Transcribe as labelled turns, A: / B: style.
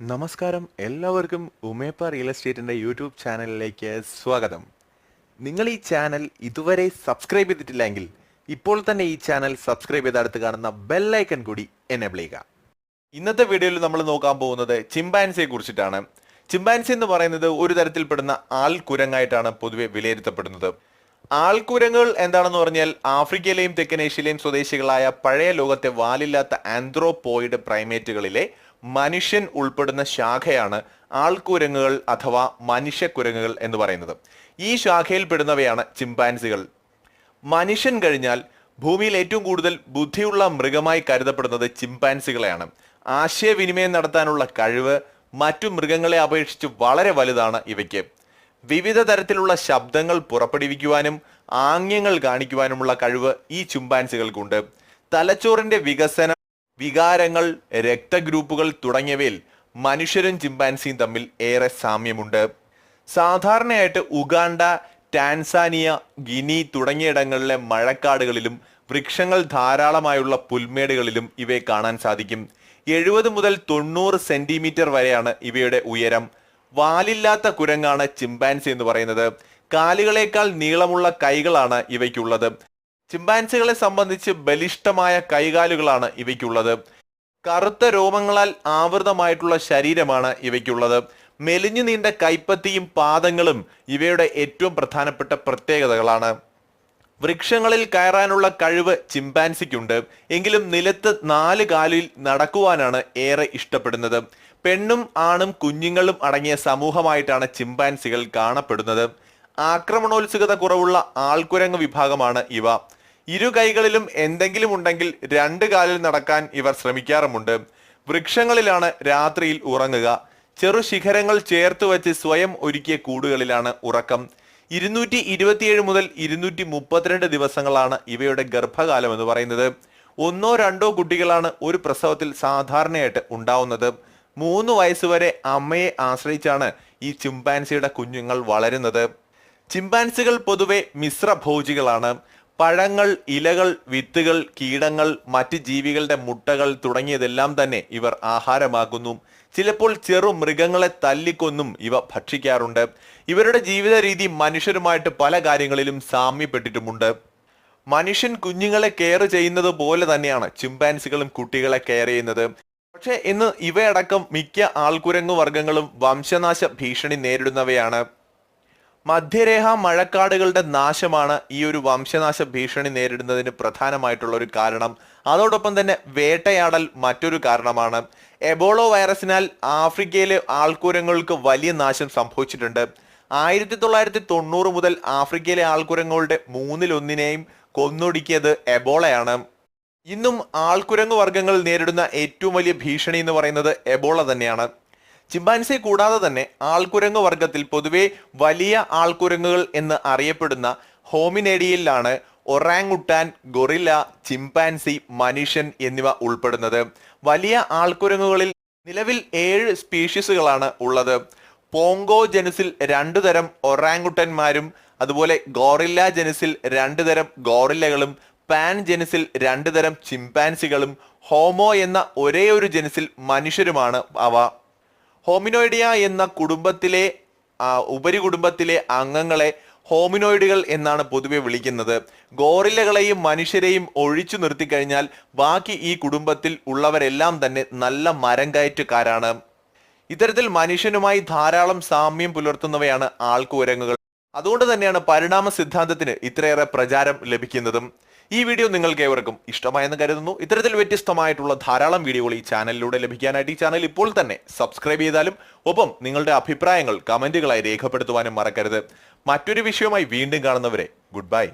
A: നമസ്കാരം. എല്ലാവർക്കും ഉമേപ്പ real എസ്റ്റേറ്റിന്റെ YouTube ചാനലിലേക്ക് സ്വാഗതം. നിങ്ങൾ ഈ ചാനൽ ഇതുവരെ സബ്സ്ക്രൈബ് ചെയ്തിട്ടില്ലെങ്കിൽ ഇപ്പോൾ തന്നെ ഈ ചാനൽ സബ്സ്ക്രൈബ് ചെയ്ത് അടുത്ത് കാണുന്ന ബെല്ലൈക്കൺ കൂടി എനേബിൾ ചെയ്യുക. ഇന്നത്തെ വീഡിയോയിൽ നമ്മൾ നോക്കാൻ പോകുന്നത് ചിമ്പാൻസിയെ കുറിച്ചിട്ടാണ്. ചിമ്പാൻസി എന്ന് പറയുന്നത് ഒരു തരത്തിൽപ്പെടുന്ന ആൾക്കുരങ്ങായിട്ടാണ് പൊതുവെ വിലയിരുത്തപ്പെടുന്നത്. ആൾക്കുരങ്ങുകൾ എന്താണെന്ന് പറഞ്ഞാൽ ആഫ്രിക്കയിലെയും തെക്കനേഷ്യയിലെയും സ്വദേശികളായ പഴയ ലോകത്തെ വാലില്ലാത്ത ആന്ത്രോപോയിഡ് പ്രൈമേറ്റുകളിലെ മനുഷ്യൻ ഉൾപ്പെടുന്ന ശാഖയാണ് ആൾക്കുരങ്ങുകൾ അഥവാ മനുഷ്യക്കുരങ്ങുകൾ എന്ന് പറയുന്നത്. ഈ ശാഖയിൽപ്പെടുന്നവയാണ് ചിമ്പാൻസികൾ. മനുഷ്യൻ കഴിഞ്ഞാൽ ഭൂമിയിൽ ഏറ്റവും കൂടുതൽ ബുദ്ധിയുള്ള മൃഗമായി കരുതപ്പെടുന്നത് ചിമ്പാൻസികളെയാണ്. ആശയവിനിമയം നടത്താനുള്ള കഴിവ് മറ്റു മൃഗങ്ങളെ അപേക്ഷിച്ച് വളരെ വലുതാണ് ഇവയ്ക്ക്. വിവിധ തരത്തിലുള്ള ശബ്ദങ്ങൾ പുറപ്പെടുവിക്കുവാനും ആംഗ്യങ്ങൾ കാണിക്കുവാനുമുള്ള കഴിവ് ഈ ചിമ്പാൻസികൾക്കുണ്ട്. തലച്ചോറിന്റെ വികസനം വികാരങ്ങൾ രക്തഗ്രൂപ്പുകൾ തുടങ്ങിയവയിൽ മനുഷ്യരും ചിമ്പാൻസിയും തമ്മിൽ ഏറെ സാമ്യമുണ്ട്. സാധാരണയായിട്ട് ഉഗാണ്ട ടാൻസാനിയ ഗിനി തുടങ്ങിയിടങ്ങളിലെ മഴക്കാടുകളിലും വൃക്ഷങ്ങൾ ധാരാളമായുള്ള പുൽമേടുകളിലും ഇവയെ കാണാൻ സാധിക്കും. എഴുപത് മുതൽ തൊണ്ണൂറ് സെന്റിമീറ്റർ വരെയാണ് ഇവയുടെ ഉയരം. വാലില്ലാത്ത കുരങ്ങാണ് ചിമ്പാൻസി എന്ന് പറയുന്നത്. കാലുകളേക്കാൾ നീളമുള്ള കൈകളാണ് ഇവയ്ക്കുള്ളത്. ചിമ്പാൻസികളെ സംബന്ധിച്ച് ബലിഷ്ഠമായ കൈകാലുകളാണ് ഇവയ്ക്കുള്ളത്. കറുത്ത രോമങ്ങളാൽ ആവൃതമായിട്ടുള്ള ശരീരമാണ് ഇവയ്ക്കുള്ളത്. മെലിഞ്ഞു നീണ്ട കൈപ്പത്തിയും പാദങ്ങളും ഇവയുടെ ഏറ്റവും പ്രധാനപ്പെട്ട പ്രത്യേകതകളാണ്. വൃക്ഷങ്ങളിൽ കയറാനുള്ള കഴിവ് ചിമ്പാൻസിക്കുണ്ട്. എങ്കിലും നിലത്ത് നാല് കാലിൽ നടക്കുവാനാണ് ഏറെ ഇഷ്ടപ്പെടുന്നത്. പെണ്ണും ആണും കുഞ്ഞുങ്ങളും അടങ്ങിയ സമൂഹമായിട്ടാണ് ചിമ്പാൻസികൾ കാണപ്പെടുന്നത്. ആക്രമണോത്സുകത കുറവുള്ള ആൾക്കുരങ്ങ് വിഭാഗമാണ് ഇവ. ഇരു കൈകളിലും എന്തെങ്കിലും ഉണ്ടെങ്കിൽ രണ്ട് കാലിൽ നടക്കാൻ ഇവർ ശ്രമിക്കാറുമുണ്ട്. വൃക്ഷങ്ങളിലാണ് രാത്രിയിൽ ഉറങ്ങുക. ചെറു ശിഖരങ്ങൾ ചേർത്ത് വെച്ച് സ്വയം ഒരുക്കിയ കൂടുകളിലാണ് ഉറക്കം. ഇരുന്നൂറ്റി ഇരുപത്തിയേഴ് മുതൽ ഇരുന്നൂറ്റി മുപ്പത്തിരണ്ട് ദിവസങ്ങളാണ് ഇവയുടെ ഗർഭകാലം എന്ന് പറയുന്നത്. ഒന്നോ രണ്ടോ കുട്ടികളാണ് ഒരു പ്രസവത്തിൽ സാധാരണയായിട്ട് ഉണ്ടാവുന്നത്. മൂന്ന് വയസ്സുവരെ അമ്മയെ ആശ്രയിച്ചാണ് ഈ ചിമ്പാൻസിയുടെ കുഞ്ഞുങ്ങൾ വളരുന്നത്. ചിമ്പാൻസികൾ പൊതുവെ മിശ്രഭോജികളാണ്. പഴങ്ങൾ ഇലകൾ വിത്തുകൾ കീടങ്ങൾ മറ്റ് ജീവികളുടെ മുട്ടകൾ തുടങ്ങിയതെല്ലാം തന്നെ ഇവർ ആഹാരമാക്കുന്നു. ചിലപ്പോൾ ചെറു മൃഗങ്ങളെ തല്ലിക്കൊന്നും ഇവ ഭക്ഷിക്കാറുണ്ട്. ഇവരുടെ ജീവിത രീതി മനുഷ്യരുമായിട്ട് പല കാര്യങ്ങളിലും സാമ്യപ്പെട്ടിട്ടുമുണ്ട്. മനുഷ്യൻ കുഞ്ഞുങ്ങളെ കെയർ ചെയ്യുന്നത് പോലെ തന്നെയാണ് ചിമ്പാൻസികളും കുട്ടികളെ കെയർ ചെയ്യുന്നത്. പക്ഷേ ഇന്ന് ഇവയടക്കം മിക്ക ആൾക്കുരങ്ങു വർഗങ്ങളും വംശനാശ ഭീഷണി നേരിടുന്നവയാണ്. മധ്യരേഖ മഴക്കാടുകളുടെ നാശമാണ് ഈ ഒരു വംശനാശ ഭീഷണി നേരിടുന്നതിന് പ്രധാനമായിട്ടുള്ള ഒരു കാരണം. അതോടൊപ്പം തന്നെ വേട്ടയാടൽ മറ്റൊരു കാരണമാണ്. എബോളോ വൈറസിനാൽ ആഫ്രിക്കയിലെ ആൾക്കൂരങ്ങൾക്ക് വലിയ നാശം സംഭവിച്ചിട്ടുണ്ട്. ആയിരത്തി തൊള്ളായിരത്തി തൊണ്ണൂറ് മുതൽ ആഫ്രിക്കയിലെ ആൾക്കുരങ്ങളുടെ മൂന്നിലൊന്നിനെയും കൊന്നൊടുക്കിയത് എബോളയാണ്. ഇന്നും ആൾക്കുരങ്ങ് വർഗങ്ങൾ നേരിടുന്ന ഏറ്റവും വലിയ ഭീഷണി എന്ന് പറയുന്നത് എബോള തന്നെയാണ്. ചിമ്പാൻസി കൂടാതെ തന്നെ ആൾക്കുരങ്ങ് വർഗത്തിൽ പൊതുവെ വലിയ ആൾക്കുരങ്ങുകൾ എന്ന് അറിയപ്പെടുന്ന ഹോമിനേഡിയയിലാണ് ഒറാങ്ങുട്ടാൻ ഗൊറില്ല ചിമ്പാൻസി മനുഷ്യൻ എന്നിവ ഉൾപ്പെടുന്നത്. വലിയ ആൾക്കുരങ്ങുകളിൽ നിലവിൽ ഏഴ് സ്പീഷീസുകളാണ് ഉള്ളത്. പോങ്കോ ജനുസിൽ രണ്ടു തരം ഒറാങ്ങുട്ടന്മാരും അതുപോലെ ഗോറില്ല ജനുസിൽ രണ്ടു തരം ഗോറില്ലകളും പാൻ ജനുസിൽ രണ്ടു തരം ചിമ്പാൻസികളും ഹോമോ എന്ന ഒരേ ഒരു ജനുസിൽ മനുഷ്യരുമാണ് അവ. ഹോമിനോയിഡിയ എന്ന കുടുംബത്തിലെ ഉപരി കുടുംബത്തിലെ അംഗങ്ങളെ ഹോമിനോയിഡുകൾ എന്നാണ് പൊതുവെ വിളിക്കുന്നത്. ഗോറില്ലകളെയും മനുഷ്യരെയും ഒഴിച്ചു നിർത്തി കഴിഞ്ഞാൽ ബാക്കി ഈ കുടുംബത്തിൽ ഉള്ളവരെല്ലാം തന്നെ നല്ല മരം കയറ്റുകാരാണ് ഇത്തരത്തിൽ മനുഷ്യനുമായി ധാരാളം സാമ്യം പുലർത്തുന്നവയാണ് ആൾക്കുരങ്ങുകൾ അതുകൊണ്ട് തന്നെയാണ് പരിണാമ സിദ്ധാന്തത്തിന് ഇത്രയേറെ പ്രചാരം ലഭിക്കുന്നതും. ഈ വീഡിയോ നിങ്ങൾക്ക് ഏവർക്കും ഇഷ്ടമായെന്ന് കരുതുന്നു. ഇത്തരത്തിൽ വ്യത്യസ്തമായിട്ടുള്ള ധാരാളം വീഡിയോകൾ ഈ ചാനലിലൂടെ ലഭിക്കാനായിട്ട് ഈ ചാനൽ ഇപ്പോൾ തന്നെ സബ്സ്ക്രൈബ് ചെയ്താലും ഒപ്പം നിങ്ങളുടെ അഭിപ്രായങ്ങൾ കമന്റുകളായി രേഖപ്പെടുത്തുവാനും മറക്കരുത്. മറ്റൊരു വിഷയവുമായി വീണ്ടും കാണുന്നവരെ ഗുഡ് ബൈ.